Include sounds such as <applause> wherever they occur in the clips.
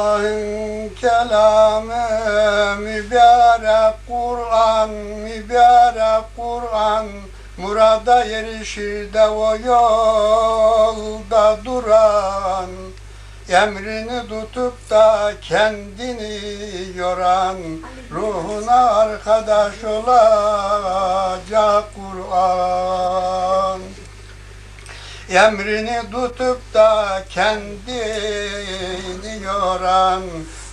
Allah'ın kelamı mübarek Kur'an, mübarek Kur'an. Murada erişir de o yolda duran. Emrini tutup da kendini yoran. Ruhuna arkadaş olacak Kur'an Emrini tutup da kendini yoran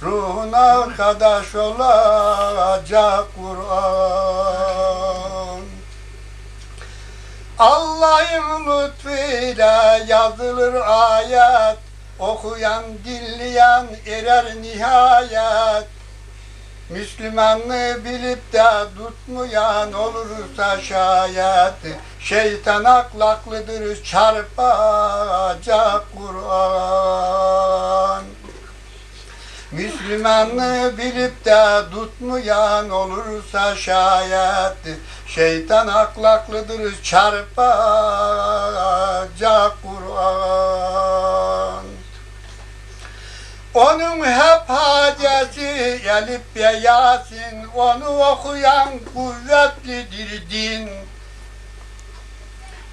Ruhuna arkadaş olacak Kur'an. Allah'ın lütfuyla yazılır ayet Okuyan, dinleyen erer nihayet Müslümanlığı bilip de tutmayan olursa şayet Şeytan aklaklıdır çarpacak Kur'an. Müslümanlığı bilip de tutmayan olursa şayet Şeytan aklaklıdır çarpacak Kur'an onun hep haceti Elif ve Yasin Onu okuyan kuvvetlidir din.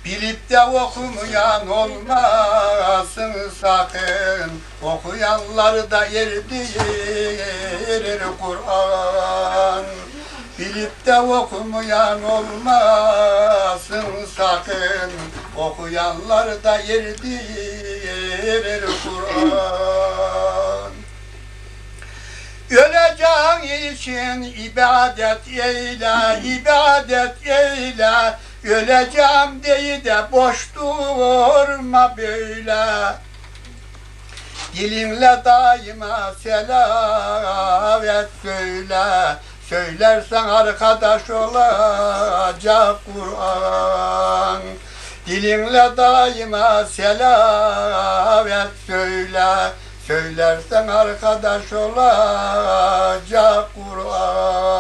Bilip de okumayan olmasın sakın Okuyanları da yerdirir Kur'an. Bilip de okumayan olmasın sakın Okuyanları da yerdirir Kur'an Öleceğin için ibadet eyle, ibadet eyle. Öleceğim diye de boş durma böyle. Dilinle daima selavet söyle. Söylersen arkadaş olacak Kur'an. Dilinle daima selavet söyle Söylersen arkadaş olacak Kur'an.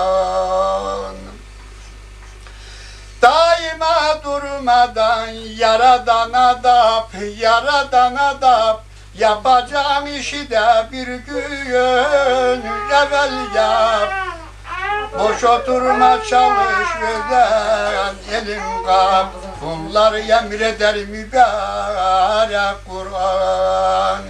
Daima durmadan yaradan adap, yaradan adap Yapacağın işi de bir gün evvel yap. Boş oturma çalış özen elin kap. Bunları emreder mübarek Kur'an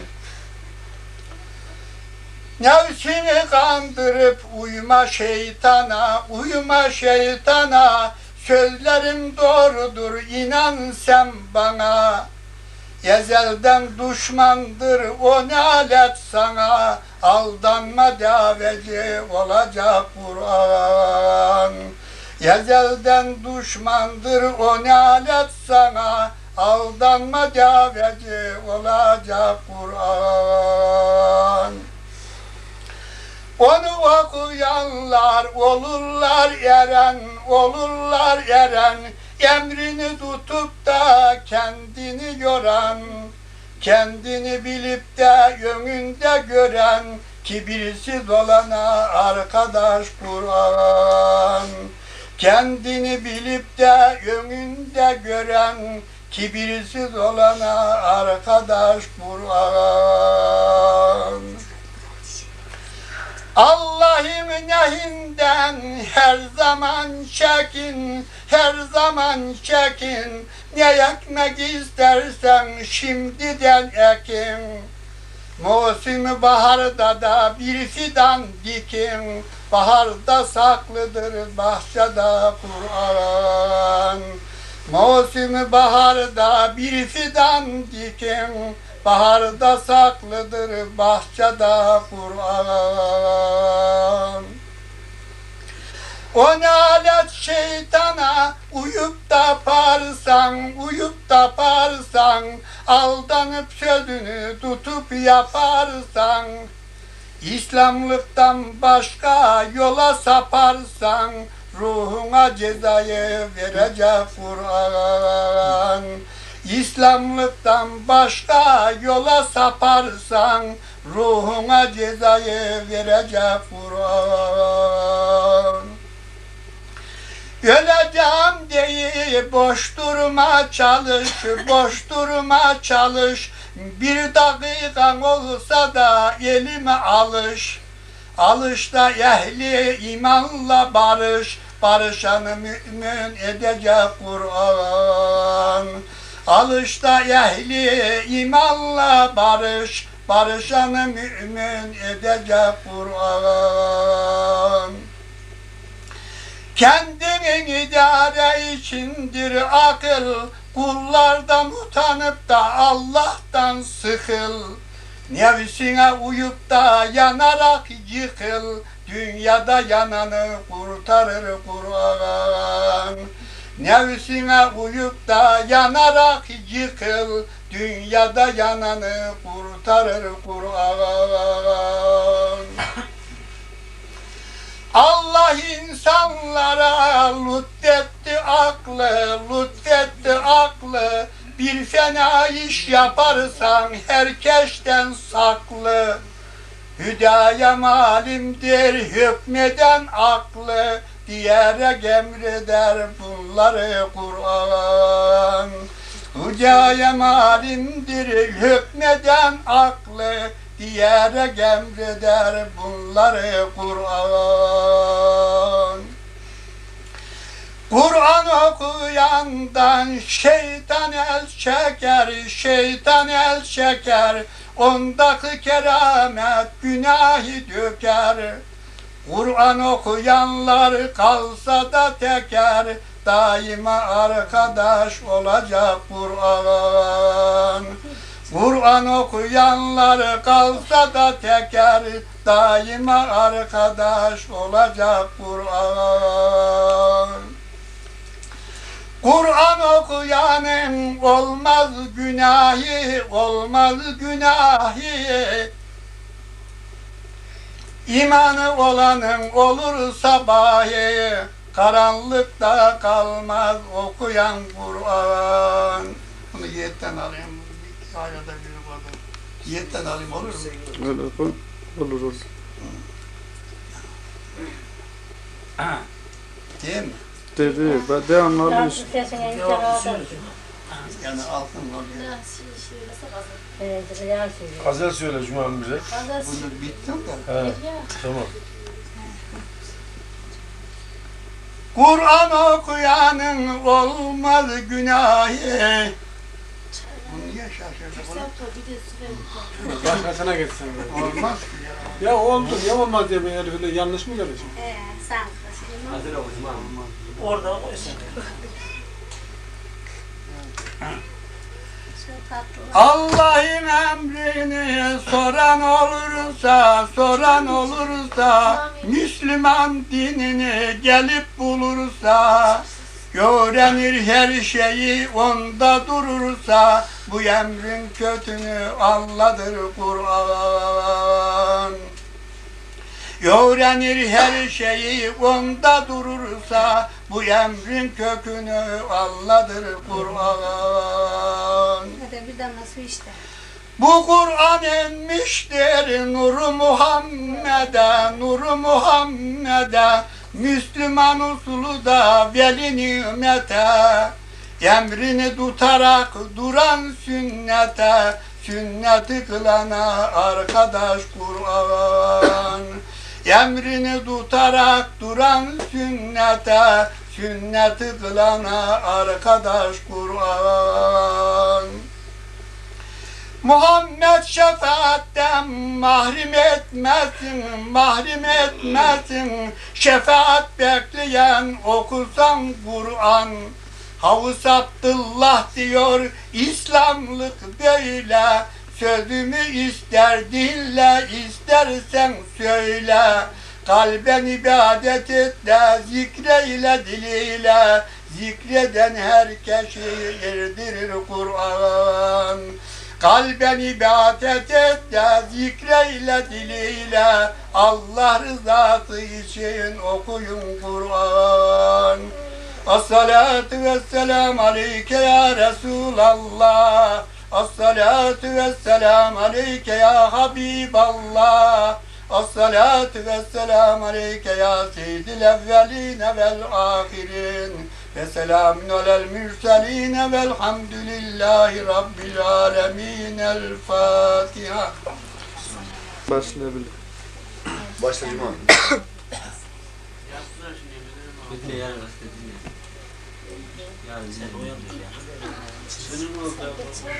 Nefsini kandırıp uyuma şeytana, uyuma şeytana. Sözlerim doğrudur inan sen bana. Ezelden düşmandır o nalet sana? Aldanma daveci olacak Kur'an. Ezelden düşmandır o nalet sana? Aldanma daveci olacak Kur'an onu okuyanlar olurlar eren, olurlar eren Emrini tutup da kendini yoran Kendini bilip de yönünde gören Kibirsiz olana arkadaş Kur'an. Kendini bilip de yönünde gören Kibirsiz olana arkadaş Kur'an Allah'ım nehinden her zaman çekin, her zaman çekin. Ne ekmek istersen şimdiden ekin. Mevsimi baharda da bir fidan dikin. Baharda saklıdır bahçede Kur'an. Mevsimi baharda bir fidan dikin. Baharda saklıdır bahçede Kur'an. O nalet şeytana uyup da parsan, uyup da parsan, aldanıp sözünü tutup yaparsan, İslamlıktan başka yola saparsan, ruhuna cezayı verecek Kur'an. İslamlıktan başka yola saparsan ruhuna cezayı verecek Kur'an. Öleceğim diye boş durma çalış, <laughs> boş durma çalış. Bir dakikan olsa da elime alış Alışta ehli imanla barış Barışanı mümin edecek Kur'an Alışta ehli imanla barış Barışanı mümin edecek Kur'an. Kendinin idare içindir akıl Kullardan utanıp da Allah'tan sıkıl. Nefsine uyup da yanarak yıkıl Dünyada yananı kurtarır Kur'an Nefsine uyup da yanarak yıkıl Dünyada yananı kurtarır Kur'an Allah insanlara lütfetti aklı, lütfetti aklı. Bir fena iş yaparsan herkesten saklı. Hüdaya malimdir hükmeden aklı. Diyerek emreder bunları Kur'an. Hüdaya malimdir hükmeden aklı diyerek emreder bunları Kur'an. Kur'an okuyandan şeytan el çeker, şeytan el çeker, ondaki keramet günahı döker. Kur'an okuyanlar kalsa da teker, daima arkadaş olacak Kur'an. Kur'an okuyanlar kalsa da teker, daima arkadaş olacak Kur'an. Kur'an okuyanın olmaz günahı, olmaz günahı. İmanı olanın olur sabahı, karanlıkta kalmaz okuyan Kur'an. Bunu yiyetten alayım. Ayada bir burada. Yiyetten alayım olur mu? Olur, olur olur. Değil mi? Dedi, ben devamlı alıyorsun. Sesine inşallah. Yani altın oluyor. Gazel söyle Cuma bize. Bunu bittim de. He, tamam. Kur'an okuyanın olmaz günahı. Bunu niye şaşırdı bunu? Başkasına geçsen. Olmaz ki ya. Ya oldu ya olmaz diye ben öyle yanlış mı gelecek? Orada koysun. Allah'ın emrini soran olursa, soran olursa, Müslüman dinini gelip bulursa, öğrenir her şeyi onda durursa, bu emrin kötünü anladır Kur'an. Öğrenir her şeyi onda durursa, bu emrin kökünü anladır Kur'an. Bir damla su işte. Bu Kur'an inmiştir nuru Muhammed'e, nuru Muhammed'e, Müslüman usulu da veli nimete, emrini tutarak duran sünnete, sünneti kılana arkadaş Kur'an. Emrini tutarak duran sünnete, sünneti kılana arkadaş Kur'an. Muhammed şefaatten mahrim etmesin, mahrim etmesin. Şefaat bekleyen okusan Kur'an. Havuz Abdullah diyor İslamlık böyle. Sözümü ister dinle, istersen söyle. Kalben ibadet et de zikreyle diliyle. Zikreden herkesi erdirir Kur'an. Kalben ibadet et de zikreyle diliyle Allah rızası için okuyun Kur'an. As-salatu vesselam aleyke ya Resulallah. As-salatu vesselam aleyke ya Habiballah. As-salatu vesselam aleyke ya seyyidil evveline vel ahirin. ve selamun alel mürseline velhamdülillahi rabbil alemin. El Fatiha. Başlayabilir. Başla Cuma. Bekle yarın gazete dinle. Yarın sen uyandır ya.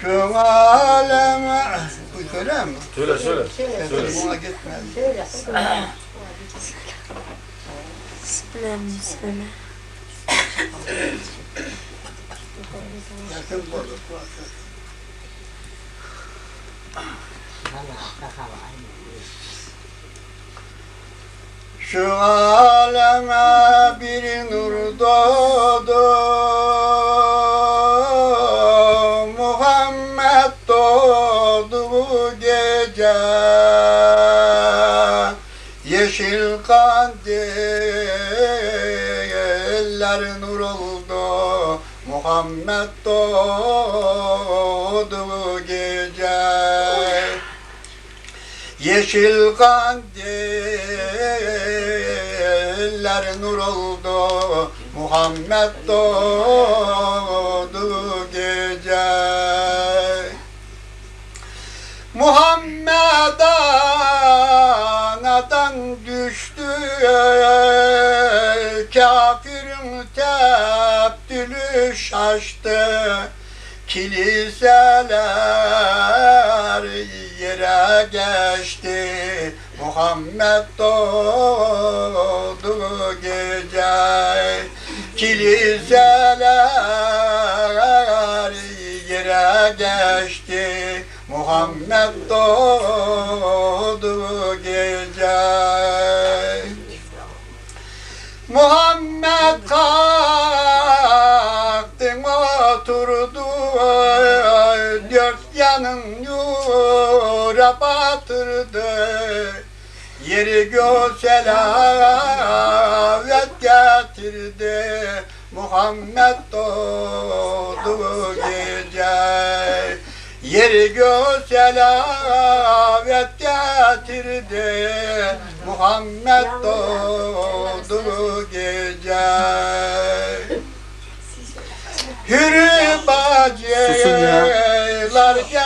Şu aleme... Bu söyle mi? Söyle söyle. Sesim ona gitmez. Bozuk. Şu aleme bir nur kandiller nur oldu Muhammed doğdu gece. Yeşil kandiller nur oldu Muhammed doğdu şaştı. Kiliseler yere geçti. Muhammed doğdu gece. Kiliseler yere geçti. Muhammed doğdu gece. Muhammed kalktı Dört yanın nura batırdı. Yeri göselavet getirdi. Muhammed doğdu gece. Yeri göselavet getirdi. Muhammed doğdu gece. Hürü bacılar geldiler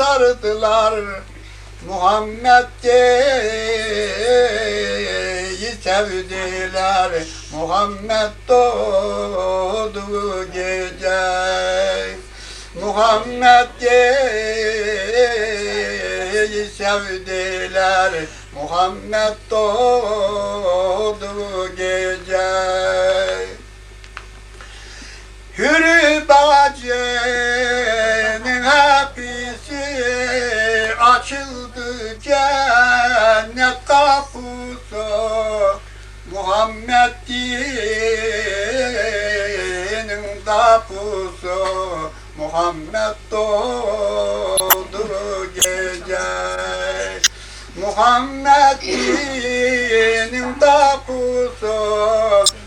sardılar. Muhammed diye sevdiler. Muhammed doğdu gece. Muhammed diye sevdiler. Muhammed doğdu gece. Hürü bacının hapisi açıldı cennet kapısı. Muhammed dinin kapısı. Muhammed doğdu gece. Muhammed dinin kapısı.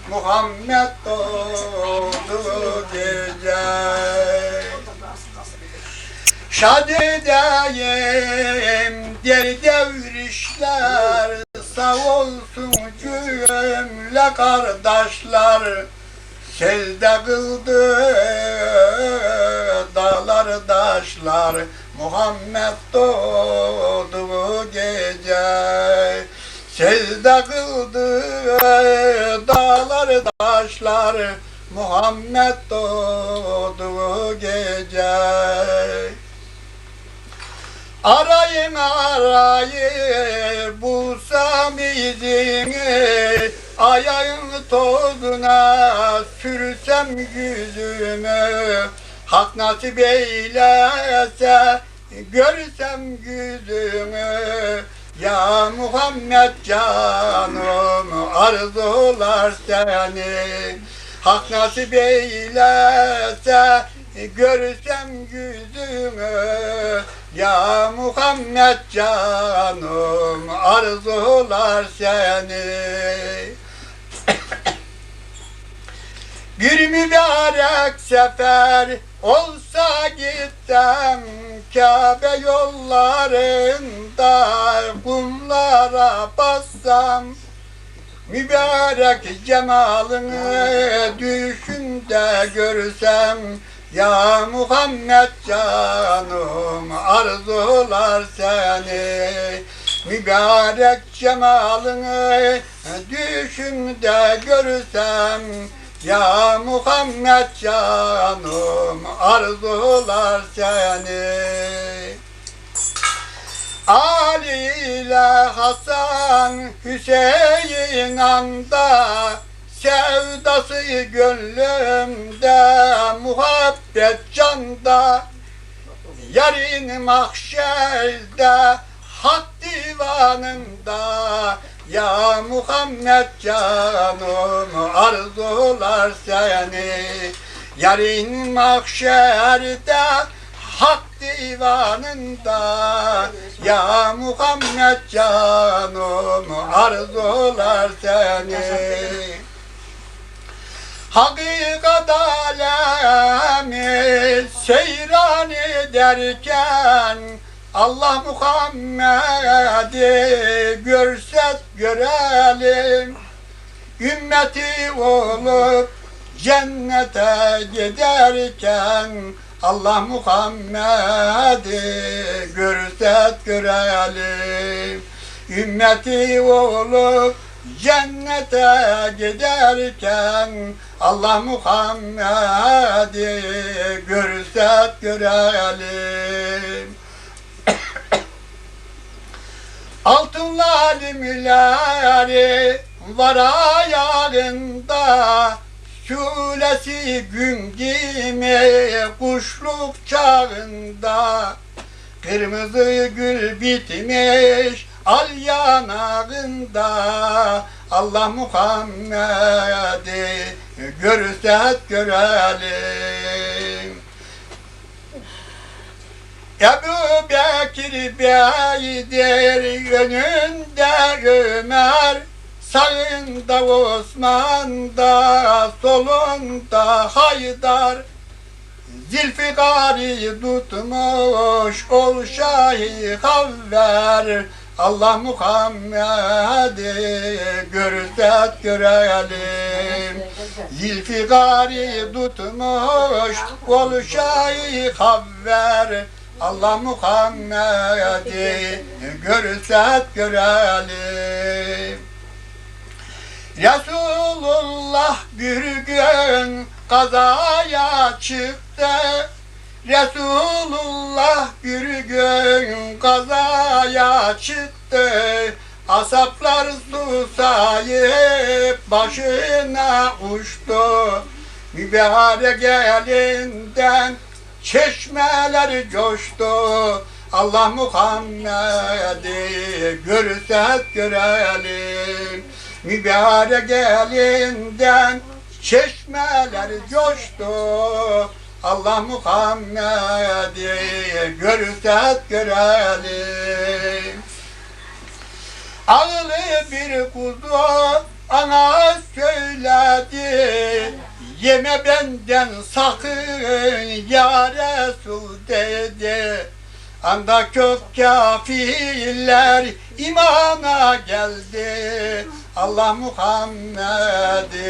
Muhammed doğdu gece Şad edeyim der devrişler Sağ olsun cümle kardeşler. Secde kıldı dağlar taşlar Muhammed doğdu gece. Secde kıldı dağlar taşlar Muhammed doğdu gece Arayın arayın bulsam izini. Ayağın tozuna sürsem yüzümü. Hak nasip eylese görsem yüzümü. Ya Muhammed canım arzular seni. Hak nasip eylese görsem yüzümü Ya Muhammed canım arzular seni. Bir mübarek sefer olsa gitsem Kabe yollarında kumlara bassam Mübarek cemalını düşümde görsem Ya Muhammed canım arzular seni. Mübarek cemalını düşümde görsem. Ya Muhammed canım arzular seni. Ali ile Hasan Hüseyin anda Sevdası gönlümde Muhabbet canda. Yarın mahşerde Hak divanında Ya Muhammed canım arzular seni. Yarın mahşerde Hak divanında Ya Muhammed canım arzular seni Hakikat alemi seyran ederken Allah Muhammed'i görsek görelim. Ümmeti olup cennete giderken Allah Muhammed'i görsek görelim. Ümmeti olup cennete giderken Allah Muhammed'i görsek görelim. <coughs> Altın lalimleri var ayağında Şulesi gün gibi kuşluk çağında. Kırmızı gül bitmiş al yanağında Allah Muhammed'i görsek görelim. Ebu Bekir Bey'dir yönünde Ömer Sağında Osman'da solunda Haydar. Zilfikari tutmuş ol şahi havver Allah Muhammed'i görsek görelim. Zilfikari tutmuş ol şahi havver Allah Muhammed'i görsek görelim. Resulullah bir gün kazaya çıktı Resulullah bir gün kazaya çıktı. Asaplar susayıp başına uçtu. Mübarek elinden çeşmeler coştu. Allah Muhammed'i görsek görelim. Mübarek elinden çeşmeler coştu Allah Muhammed'i görsek görelim. Ağlı bir kuzu ana söyledi Yeme benden sakın ya Resul dedi. Anda çok kafirler imana geldi. Allah Muhammed'i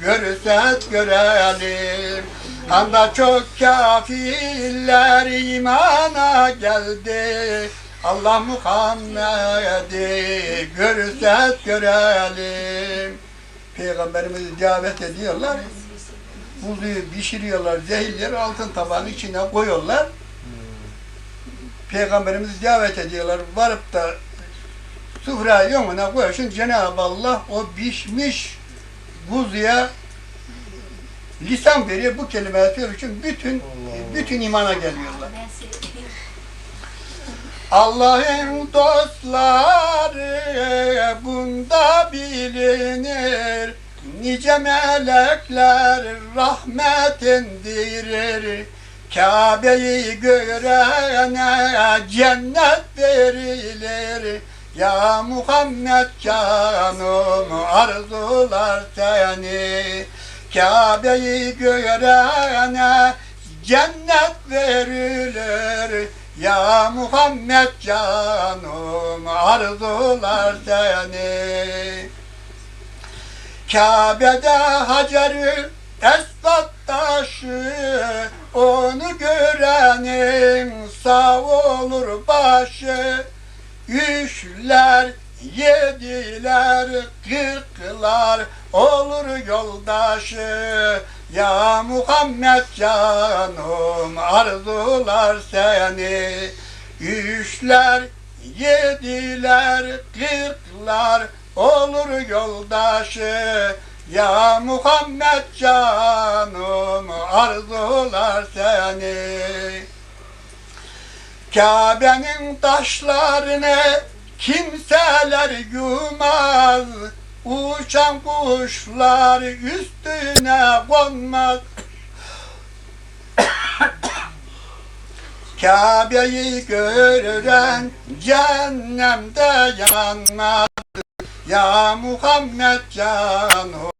görsek görelim Anda çok kafirler imana geldi Allah Muhammed'i görsek görelim Peygamberimizi davet ediyorlar Buzuyu pişiriyorlar, zehirleri altın tabağın içine koyuyorlar Peygamberimizi davet ediyorlar. Varıp da sufra yomuna koyuyorsun. Cenab-ı Allah o pişmiş buzuya lisan veriyor. Bu kelimeyi söylüyor için bütün bütün imana geliyorlar. Allah'ın dostları bunda bilinir. Nice melekler rahmet indirir. Kabe'yi görene cennet verilir. Ya Muhammed canım arzular seni. Kabe'yi görene cennet verilir. Ya Muhammed canım arzular seni. Kabe'de Hacerül Esved taşı Onu görenin sağ olur başı Üçler, yediler, kırklar olur yoldaşı. Ya Muhammed canım arzular seni. Üçler, yediler, kırklar olur yoldaşı. Ya Muhammed canım arzular seni. Kabe'nin taşlarını kimseler yumaz Uçan kuşlar üstüne konmaz. Kabe'yi gören cehennemde yanmaz. Ya Muhammed canım